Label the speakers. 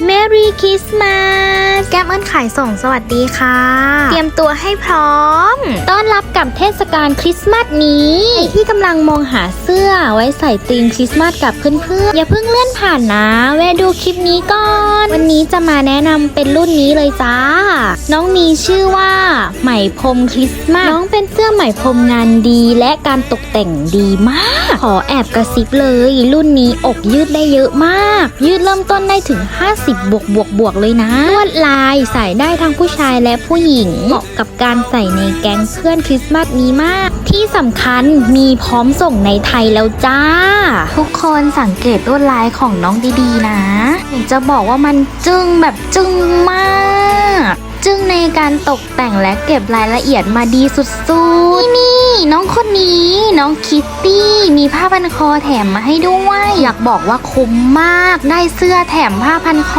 Speaker 1: Merry Christmas แก้มเอิญขายส่งสวัสดีค่ะ เตรียมตัวให้พร้อม ต้อนรับกับเทศกาลคริสต์มาสนี้ที่กำลังมองหาเสื้อไว้ใส่ธีมคริสต์มาสกับเพื่อนๆอย่าเพิ่งเลื่อนผ่านนะ แวะดูคลิปนี้ก่อน วันนี้จะมาแนะนำเป็นรุ่นนี้เลยจ้า น้องมีชื่อว่าไหมพรมคริสต์มาสน้องเป็นเสื้อไหมพรมงานดีและการตกแต่งดีมาก ขอแอบกระซิบเลย รุ่นนี้อกยืดได้เยอะมาก ยืดเริ่มต้นได้ถึง 50 บวกบวกบวกเลยนะลวดลายใส่ได้ทั้งผู้ชายและผู้หญิง เหมาะกับการใส่ในแก๊งเพื่อนคริสต์มาสนี้มาก ที่สำคัญมีพร้อมส่งในไทยแล้วจ้า ทุกคนสังเกตลวดลายของน้องดีๆนะอยากจะบอกว่ามันจึ้งแบบจึ้งมากจึ้งในการตกแต่งและเก็บรายละเอียดมาดีสุดๆนี่น้องคนนี้น้องคิตตี้ มีผ้าพันคอแถมมาให้ด้วย อยากบอกว่าคุ้มมากได้เสื้อแถมผ้าพันคอ